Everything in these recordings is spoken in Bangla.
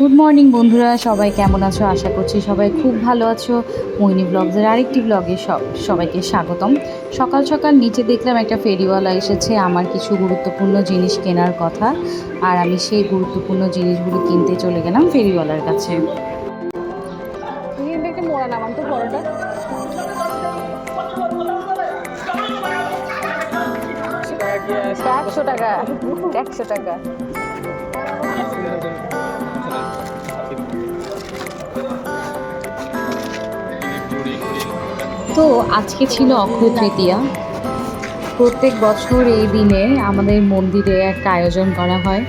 গুড মর্নিং বন্ধুরা। সবাই কেমন আছো? আশা করছি সবাই খুব ভালো আছো। মোহিনী ব্লগসের আরেকটি ব্লগে সব সবাইকে স্বাগতম। সকাল সকাল নিচে দেখলাম একটা ফেরিওয়ালা এসেছে আমার কিছু গুরুত্বপূর্ণ জিনিস কেনার কথা আর আমি সেই গুরুত্বপূর্ণ জিনিসগুলো কিনতে চলে গেলাম ফেরিওয়ালার কাছে। একশো টাকা। একশো টাকা। তো আজকে ছিল অক্ষয় তৃতীয়া। প্রত্যেক বছর এই দিনে আমাদের মন্দিরে একটা আয়োজন করা হয়।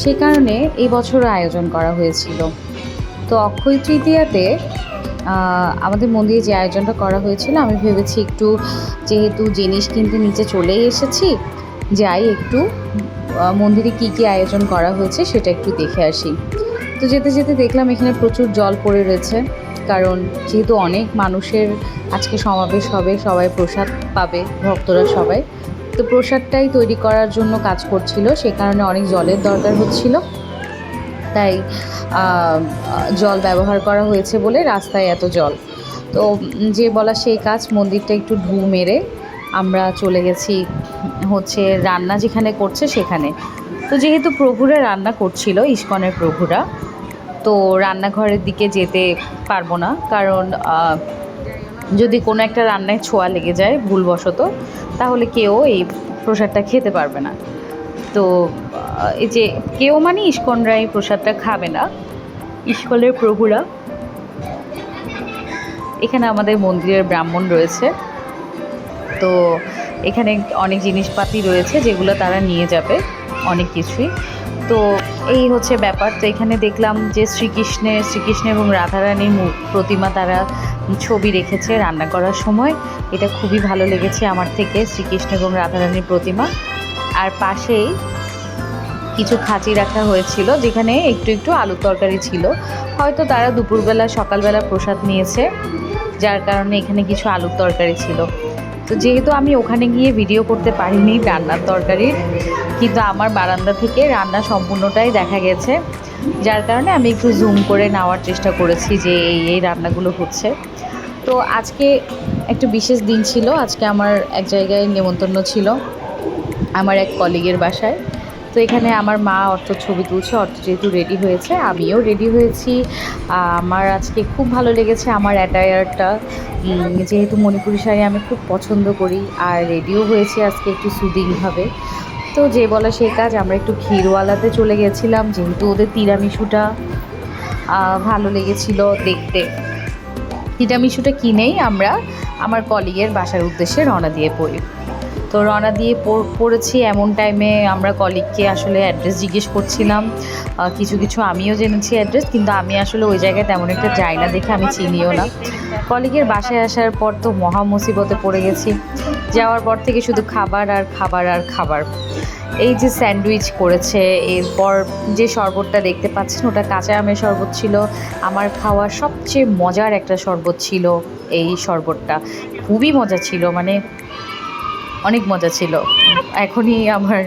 সে কারণে এই বছরও আয়োজন করা হয়েছিল। তো অক্ষয় তৃতীয়াতে আমাদের মন্দিরে যে আয়োজনটা করা হয়েছিল, আমি ভেবেছি একটু যেহেতু জিনিস কিনতে নিচে চলেই এসেছি, যাই একটু মন্দিরে কী কী আয়োজন করা হয়েছে সেটা একটু দেখে আসি। তো যেতে যেতে দেখলাম এখানে প্রচুর জল পড়ে রয়েছে, কারণ যেহেতু অনেক মানুষের আজকে সমাবেশ হবে, সবাই প্রসাদ পাবে, ভক্তরা সবাই। তো প্রসাদটাই তৈরি করার জন্য কাজ করছিল, সে কারণে অনেক জলের দরকার হচ্ছিল। তাই জল ব্যবহার করা হয়েছে বলে রাস্তায় এত জল। তো যে বলা সেই কাজ, মন্দিরটা একটু ঢু মেরে আমরা চলে গেছি, হচ্ছে রান্না যেখানে করছে সেখানে। তো যেহেতু প্রভুরা রান্না করছিল, ইস্কনের প্রভুরা তো রান্নাঘরের দিকে যেতে পারব না। কারণ যদি কোনো একটা রান্নায় ছোঁয়া লেগে যায় ভুলবশত, তাহলে কেউ এই প্রসাদটা খেতে পারবে না। তো এই যে কেউ মানে ইস্কনরা এই প্রসাদটা খাবে না। ইস্কনের প্রভুরা। এখানে আমাদের মন্দিরের ব্রাহ্মণ রয়েছে। তো, এখানে অনেক জিনিসপাতি রয়েছে যেগুলো তারা নিয়ে যাবে। অনেক কিছুই। তো এই হচ্ছে ব্যাপার। তো এখানে দেখলাম যে শ্রীকৃষ্ণের, শ্রীকৃষ্ণ এবং রাধারানীর প্রতিমা তারা ছবি রেখেছে রান্না করার সময়। এটা খুবই ভালো লেগেছে আমার থেকে, শ্রীকৃষ্ণ এবং রাধারানীর প্রতিমা। আর পাশেই কিছু খাঁচি রাখা হয়েছিল, যেখানে একটু একটু আলু তরকারি ছিল। হয়তো তারা দুপুরবেলা, সকালবেলা প্রসাদ নিয়েছে, যার কারণে এখানে কিছু আলুর তরকারি ছিল। তো যেহেতু আমি ওখানে গিয়ে ভিডিও করতে পারিনি রান্নার তরকারির কিন্তু আমার বারান্দা থেকে রান্না সম্পূর্ণটাই দেখা গেছে। যার কারণে আমি একটু জুম করে নেওয়ার চেষ্টা করেছি যে এই এই রান্নাগুলো হচ্ছে। তো আজকে একটু বিশেষ দিন ছিল, আজকে আমার এক জায়গায় নেমন্তন্ন ছিল, আমার এক কলিগের বাসায়। তো এখানে আমার মা অর্থ ছবি তুলছে, অর্থ যেহেতু রেডি হয়েছে, আমিও রেডি হয়েছি। আমার আজকে খুব ভালো লেগেছে আমার অ্যাটায়ারটা যেহেতু মণিপুরি শাড়ি আমি খুব পছন্দ করি, আর রেডিও হয়েছে আজকে একটু সুদিংভাবে তো যে বলা সেই কাজ, আমরা একটু ক্ষীরওয়ালাতে চলে গেছিলাম, যেহেতু ওদের তিরামিশুটা ভালো লেগেছিল দেখতে। তিরামিশুটা কিনেই আমরা আমার কলিগের বাসার উদ্দেশ্যে রওনা দিয়ে পড়ি। তো রওনা দিয়ে পড়েছি। এমন টাইমে আমরা কলিগকে আসলে অ্যাড্রেস জিজ্ঞেস করছিলাম। কিছু কিছু আমিও জেনেছি অ্যাড্রেস কিন্তু আমি আসলে ওই জায়গায় তেমন একটা যাই না দেখে আমি চিনিও না। কলিগের বাসায় আসার পর তো মহা মুসিবতে পড়ে গেছি। যাওয়ার পর থেকে শুধু খাবার আর খাবার আর খাবার। এই যে স্যান্ডউইচ করেছে, এরপর যে শরবতটা দেখতে পাচ্ছেন, ওটা কাঁচা আমের শরবত ছিল। আমার খাওয়া সবচেয়ে মজার একটা শরবত ছিল এই শরবতটা। খুবই মজা ছিল মানে অনেক মজা ছিল। এখনই আমার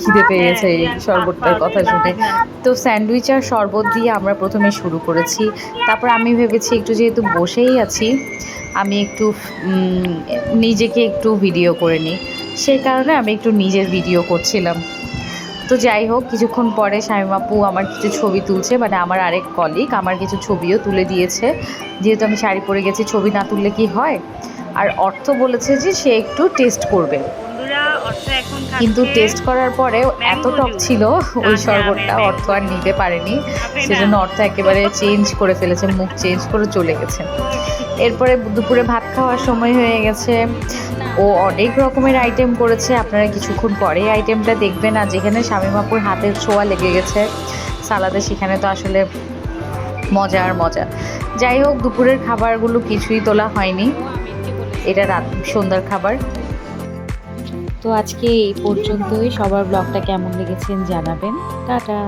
খিদে পেয়েছে এই শরবতটার কথা শুনে। তো স্যান্ডউইচ আর শরবত দিয়ে আমরা প্রথমে শুরু করেছি। তারপর আমি ভেবেছি একটু যেহেতু বসেই আছি, আমি একটু নিজেকে একটু ভিডিও করে নিই। সেই কারণে আমি একটু নিজের ভিডিও করছিলাম। তো যাই হোক, কিছুক্ষণ পরে শামিমাপু আমার কিছু ছবি তুলছে মানে আমার আরেক কলিগ আমার কিছু ছবিও তুলে দিয়েছে। যেহেতু আমি শাড়ি পরে গেছি, ছবি না তুললে কি হয়? আর অর্থ বলেছে যে সে একটু টেস্ট করবে। কিন্তু টেস্ট করার পরে এত টক ছিল ওই শরবতটা অর্থ আর নিতে পারেনি। সেজন্য অর্থ একেবারে চেঞ্জ করে ফেলেছে মুখ চেঞ্জ করে চলে গেছে। এরপরে দুপুরে ভাত খাওয়ার সময় হয়ে গেছে। ও অনেক রকমের আইটেম করেছে আপনারা কিছুক্ষণ পরে আইটেমটা দেখবেন। আর যেখানে স্বামীমাপুর হাতের ছোঁয়া লেগে গেছে সালাদে সেখানে তো আসলে মজা আর মজা। যাই হোক দুপুরের খাবারগুলো কিছুই তোলা হয়নি। এটা রাত সন্ধ্যার খাবার। তো আজকে এই পর্যন্তই। সবার ব্লগটা কেমন লেগেছেন জানাবেন। টাটা।